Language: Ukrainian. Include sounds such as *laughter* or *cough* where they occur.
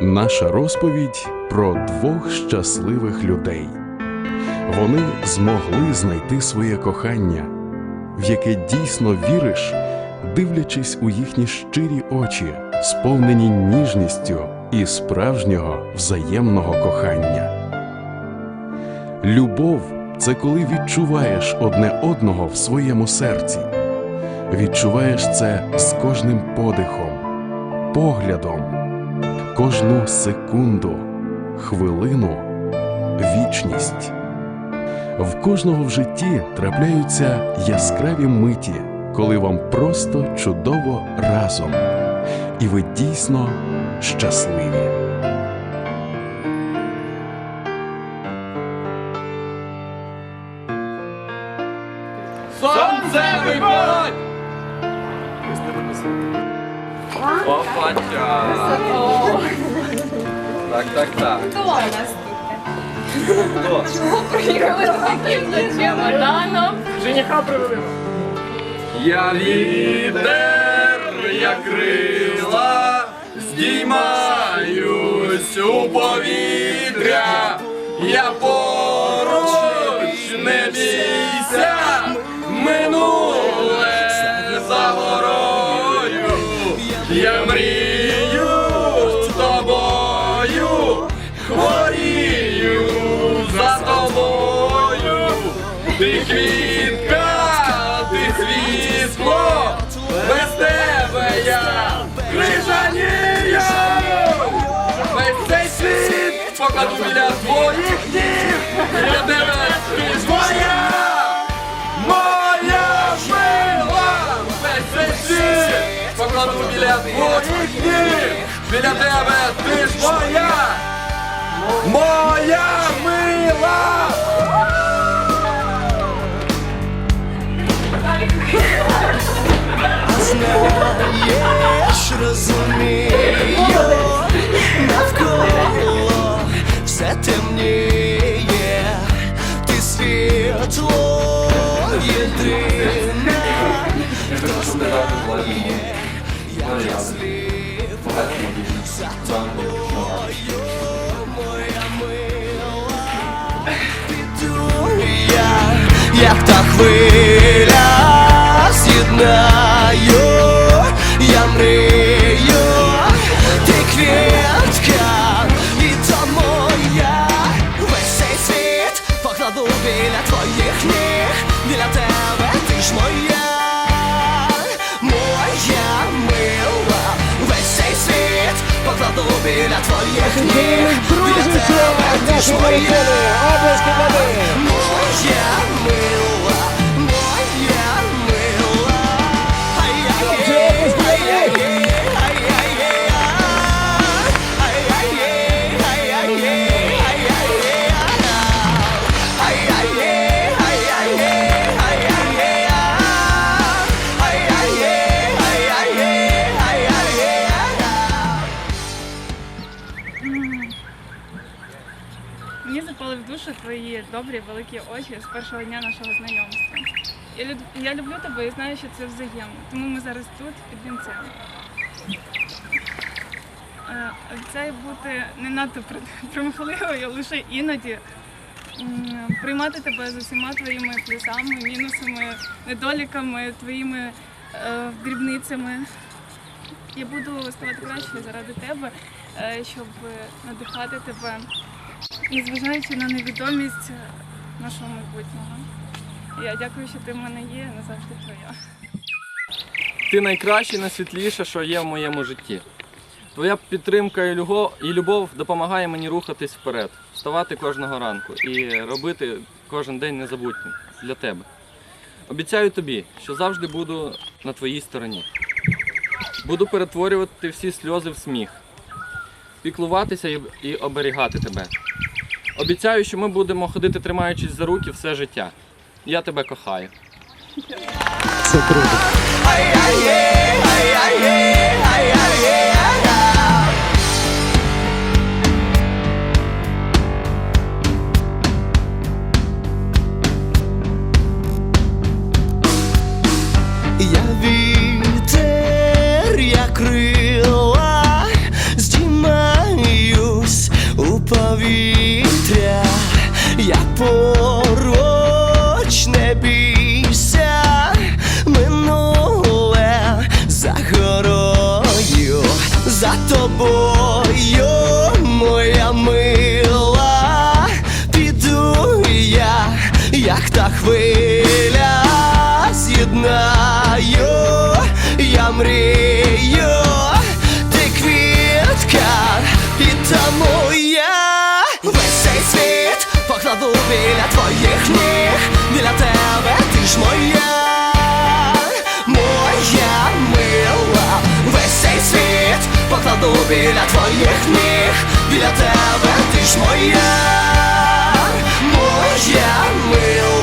Наша розповідь про двох щасливих людей. Вони змогли знайти своє кохання, в яке дійсно віриш, дивлячись у їхні щирі очі, сповнені ніжністю і справжнього взаємного кохання. Любов це коли відчуваєш одне одного в своєму серці. Відчуваєш це з кожним подихом, поглядом, кожну секунду, хвилину, вічність. В кожного в житті трапляються яскраві миті, коли вам просто чудово разом, і ви дійсно щасливі. Сонце виходь! Опача! Так, так, так. Хто у нас тут? Хто? Чого приїхали з таким чемоданом? Жениха привели. Я вітер, я крила, здіймаюсь у повітря, я поруч, Yeah, покладу твоїх ніг, біля тебе ти ж моя, моя мила. Знаєш, розумію, як та хвиля з'єднаю, я мрію, ти квітка, і тому я весь цей світ покладу біля твоїх ніг, біля тебе ти ж моя, моя мила, весь цей світ покладу біля твоїх ніг, біля тебе ти ж моя. Добрі великі очі з першого дня нашого знайомства. Я, я люблю тебе і знаю, що це взаємно. Тому ми зараз тут під вінцем. Е, Обіцяю бути не надто при- *laughs* примхливою, лише іноді приймати тебе з усіма твоїми плюсами, мінусами, недоліками, твоїми е, дрібницями. Я буду ставати кращою заради тебе, е, щоб надихати тебе, незважаючи на невідомість е, нашого майбутнього. Я дякую, що ти в мене є, назавжди твоя. Ти найкраще, найсвітліше, що є в моєму житті. Твоя підтримка і любов, допомагає мені рухатись вперед, вставати кожного ранку і робити кожен день незабутнім для тебе. Обіцяю тобі, що завжди буду на твоїй стороні. Буду перетворювати всі сльози в сміх, піклуватися і, і оберігати тебе. Обіцяю, що ми будемо ходити тримаючись за руки все життя. Я тебе кохаю. Я поруч, не бійся, минуле за горою, за тобою, моя мила, піду я, як та хвиля, з'єднаю, я мрію, ти квітка, і тому біля твоїх ніг, біля тебе ти ж моя, моя мила, весь цей світ покладу біля твоїх ніг, біля тебе ти ж моя, моя мила.